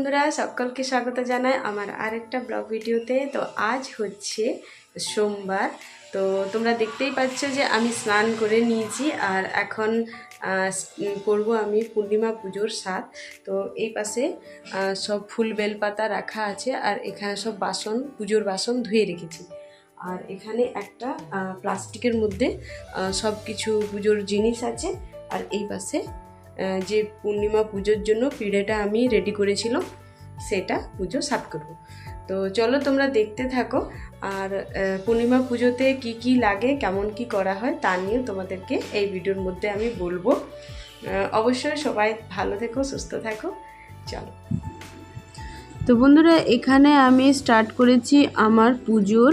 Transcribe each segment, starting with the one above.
বন্ধুরা, সকলকে স্বাগত জানাই আমার আরেকটা ব্লগ ভিডিওতে। তো আজ হচ্ছে সোমবার। তো তোমরা দেখতেই পাচ্ছ যে আমি স্নান করে নিয়েছি আর এখন করব আমি পূর্ণিমা পুজোর স্বাদ। তো এই পাশে সব ফুল বেলপাতা রাখা আছে আর এখানে সব বাসন, পুজোর বাসন ধুয়ে রেখেছি। আর এখানে একটা প্লাস্টিকের মধ্যে সব কিছু পুজোর জিনিস আছে। আর এই পাশে যে পূর্ণিমা পুজোর জন্য পিড়েটা আমি রেডি করেছিলাম। সেটা পুজো সাত করব। তো চলো তোমরা দেখতে থাকো আর পূর্ণিমা পুজোতে কি কি লাগে, কেমন কি করা হয় তা নিয়ে তোমাদেরকে এই ভিডিওর মধ্যে আমি বলব। অবশ্যই সবাই ভালো থেকো, সুস্থ থাকো। চলো। তো বন্ধুরা, এখানে আমি স্টার্ট করেছি আমার পুজোর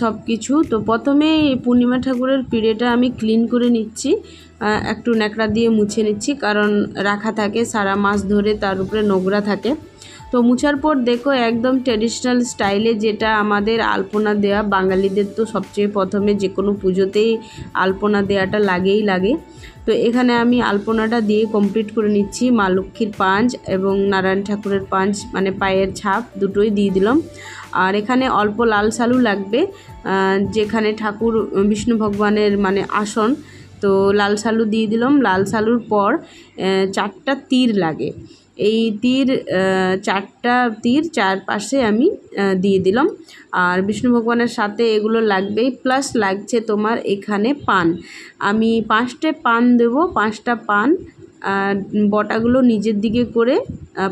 সব কিছু তো প্রথমে পূর্ণিমা ঠাকুরের পিড়েটা আমি ক্লিন করে নিচ্ছি। একটু ন্যাকড়া দিয়ে মুছে নিচ্ছি, কারণ রাখা থাকে, সারা মাস ধরে তার উপরে নোংরা থাকে। তো মুছার পর দেখো, একদম ট্রেডিশনাল স্টাইলে যেটা আমাদের আলপনা দেওয়া বাঙালিদের তো সবচেয়ে প্রথমে যে কোনো পুজোতেই আলপনা দেওয়াটা লাগেই লাগে। তো এখানে আমি আলপনাটা দিয়ে কমপ্লিট করে নিচ্ছি। মা লক্ষ্মীর পাঞ্চ এবং নারায়ণ ঠাকুরের পাঞ্চ মানে পায়ের ছাপ দুটোই দিয়ে দিলাম। আর এখানে অল্প লাল সালু লাগবে যেখানে ঠাকুর, বিষ্ণু ভগবানের মানে আসন। তো লাল সালু দিয়ে দিলাম। লাল সালুর পর চারটা তীর লাগে। এই তীর চারটা তীর চারপাশে আমি দিয়ে দিলাম। আর বিষ্ণু ভগবানের সাথে এগুলো লাগবেই, প্লাস লাগছে তোমার এখানে পান। আমি পাঁচটা পান দেবো, পাঁচটা পান বটাগুলো নিজের দিকে করে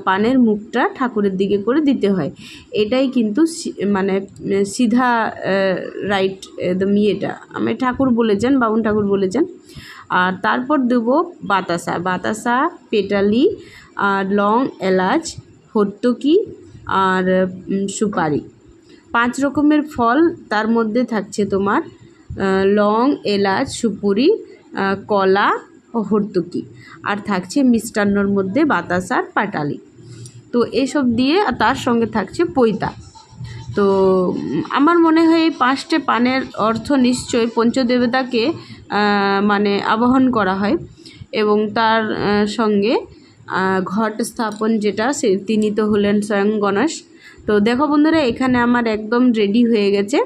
পানের মুখটা ঠাকুরের দিকে করে দিতে হয়। এটাই কিন্তু মানে সিধা রাইট একদম ইয়েটা। আমি ঠাকুর বলেছেন বাবুন ঠাকুর বলেছেন। আর তারপর দেবো বাতাসা। বাতাসা, পেটালি আর লং, এলাচ হর্তকি আর সুপারি। পাঁচ রকমের ফল তার মধ্যে থাকছে তোমার লং, এলাচ, সুপুরি কলা হর্তুকি আর থাকছে মিষ্টান্নর মধ্যে বাতাসার পাটালি। তো এসব দিয়ে তার সঙ্গে থাকছে পৈতা। তো আমার মনে হয় এই পাঁচটে পানের অর্থ নিশ্চয় পঞ্চদেবতাকে মানে আবাহন করা হয় এবং তার সঙ্গে ঘট স্থাপন যেটা সে, তিনি তো হলেন স্বয়ং গণেশ। তো দেখো বন্ধুরা, এখানে আমার একদম রেডি হয়ে গেছে।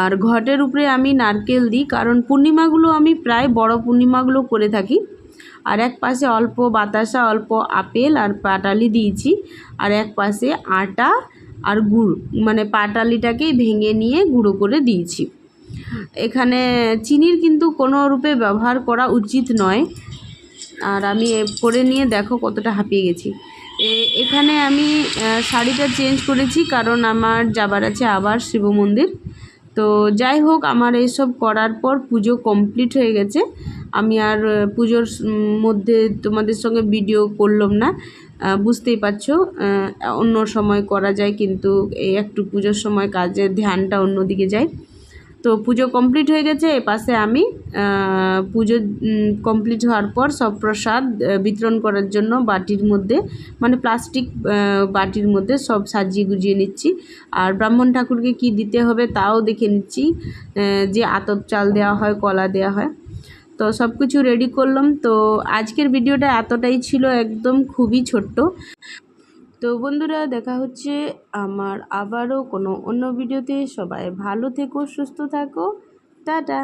আর ঘটের উপরে আমি নারকেল দিই, কারণ পূর্ণিমাগুলো আমি প্রায় বড় পূর্ণিমাগুলো করে থাকি। আর এক পাশে অল্প বাতাসা, অল্প আপেল আর পাটালি দিয়েছি। আর এক পাশে আটা আর গুড় মানে পাটালিটাকেই ভেঙে নিয়ে গুঁড়ো করে দিয়েছি। এখানে চিনির কিন্তু কোনো রূপে ব্যবহার করা উচিত নয়। আর আমি করে নিয়ে দেখো কতটা হাঁপিয়ে গেছি। এখানে আমি শাড়িটা চেঞ্জ করেছি কারণ আমার যাবার আছে আবার শিব মন্দির। তো যাই হোক, আমার এইসব করার পর পুজো কমপ্লিট হয়ে গেছে। আমি আর পুজোর মধ্যে তোমাদের সঙ্গে ভিডিও করলাম না। বুঝতেই পারছ অন্য সময় করা যায়, কিন্তু এই একটু পুজোর সময় কাজের ধ্যানটা অন্যদিকে যায়। তো পুজো কমপ্লিট হয়ে গেছে, এ পাশে আমি পুজো কমপ্লিট হওয়ার পর সব প্রসাদ বিতরণ করার জন্য বাটির মধ্যে মানে প্লাস্টিক বাটির মধ্যে সব সাজিয়ে গুজিয়ে নিচ্ছি। আর ব্রাহ্মণ ঠাকুরকে কি দিতে হবে তাও দেখে নিচ্ছি যে আতপ চাল দেওয়া হয়, কলা দেওয়া হয়। তো সব কিছু রেডি করলাম, তো আজকের ভিডিওটা এতটাই ছিল, একদম খুবই ছোট্ট। তো বন্ধুরা, দেখা হচ্ছে আমার আবারও কোনো অন্য ভিডিওতে। সবাই ভালো থেকো, সুস্থ থাকো। টাটা।